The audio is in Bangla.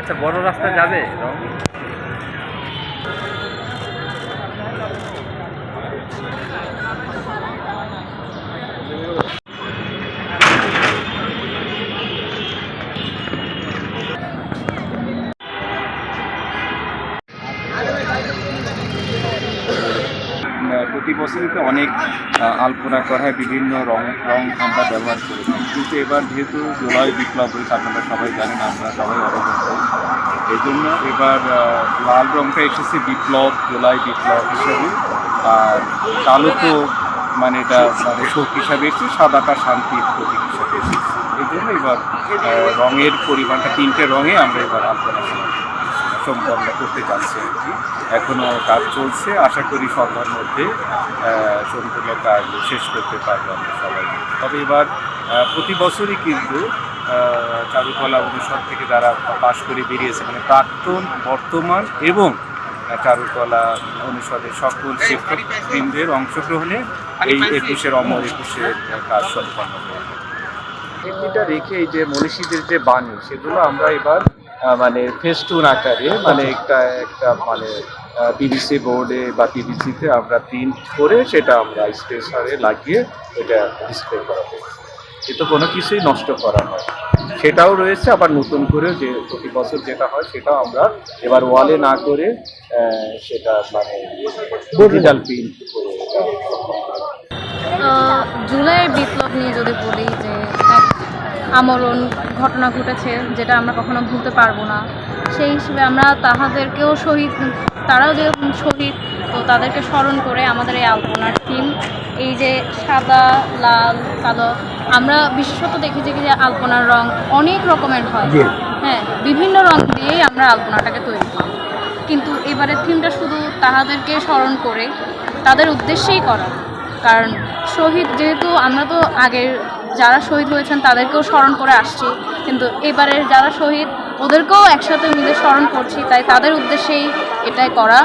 আচ্ছা বড় রাস্তা যাবে প্রতি বছরই তো অনেক আলপনা করা হয়, বিভিন্ন রং রং আমরা ব্যবহার করি। কিন্তু এবার যেহেতু জুলাই বিপ্লব হয়েছে, আপনারা সবাই জানেন, আমরা সবাই অবগত। এই জন্য এবার লাল রংটা এসেছে বিপ্লব, জুলাই বিপ্লব হিসেবে। আর কালো তো মানে এটা মানে শোক হিসাবে এসেছে, সাদাটা শান্তির প্রতীক হিসাবে এসেছে। এই জন্য এবার রঙের পরিমাণটা, তিনটে রঙে আমরা এবার আলপনা সম্পন্ন করতে যাচ্ছি আর কি। এখনও কাজ চলছে, আশা করি সন্ধ্যার মধ্যে সম্পূর্ণ কাজ শেষ করতে পারব আমরা সবাই। তবে এবার প্রতি বছরই কিন্তু চারুকলা অনুষদ থেকে যারা পাশ করে বেরিয়েছে মানে প্রাক্তন, বর্তমান এবং চারুকলা অনুষদের সকল শিক্ষক বৃন্দের অংশগ্রহণে এই একুশের অমর একুশের কাজ সম্পন্ন করা রেখে এই যে মনীষীদের যে বাণী, সেগুলো আমরা এবার মানে ফেস্টুন আকারে মানে একটা একটা মানে পিভিসি বোর্ডে বা পিভিসিতে আমরা প্রিন্ট করে সেটা আমরা স্টেশনে লাগিয়ে এটা ডিসপ্লে করা কিন্তু কোনো কিছুই নষ্ট করা হয় সেটাও রয়েছে, আবার নতুন করে যে প্রতি বছর যেটা হয় সেটাও আমরা এবার ওয়ালে না করে সেটা মানে ডিজিটাল প্রিন্ট করে জুলাই বিপ্লব নিয়ে যদি বলি আমরণ ঘটনা ঘটেছে যেটা আমরা কখনো ভুলতে পারব না। সেই হিসেবে আমরা তাহাদেরকেও শহীদ তারাও যেরকম শহীদ তো তাদেরকে স্মরণ করে আমাদের এই আলপনার থিম এই যে সাদা লাল কালো আমরা বিশেষত দেখেছি যে আলপনার রং অনেক রকমের হয়। হ্যাঁ বিভিন্ন রং দিয়েই আমরা আলপনাটাকে তৈরি করি। কিন্তু এবারের থিমটা শুধু তাহাদেরকে স্মরণ করে তাদের উদ্দেশ্যেই করা। কারণ শহীদ যেহেতু আমরা তো আগের যারা শহীদ হয়েছেন তাদেরকেও স্মরণ করে আসছি। কিন্তু এবারের যারা শহীদ, ওদেরকেও একসাথে মিলে স্মরণ করছি। তাই তাদের উদ্দেশ্যেই এটাই করা।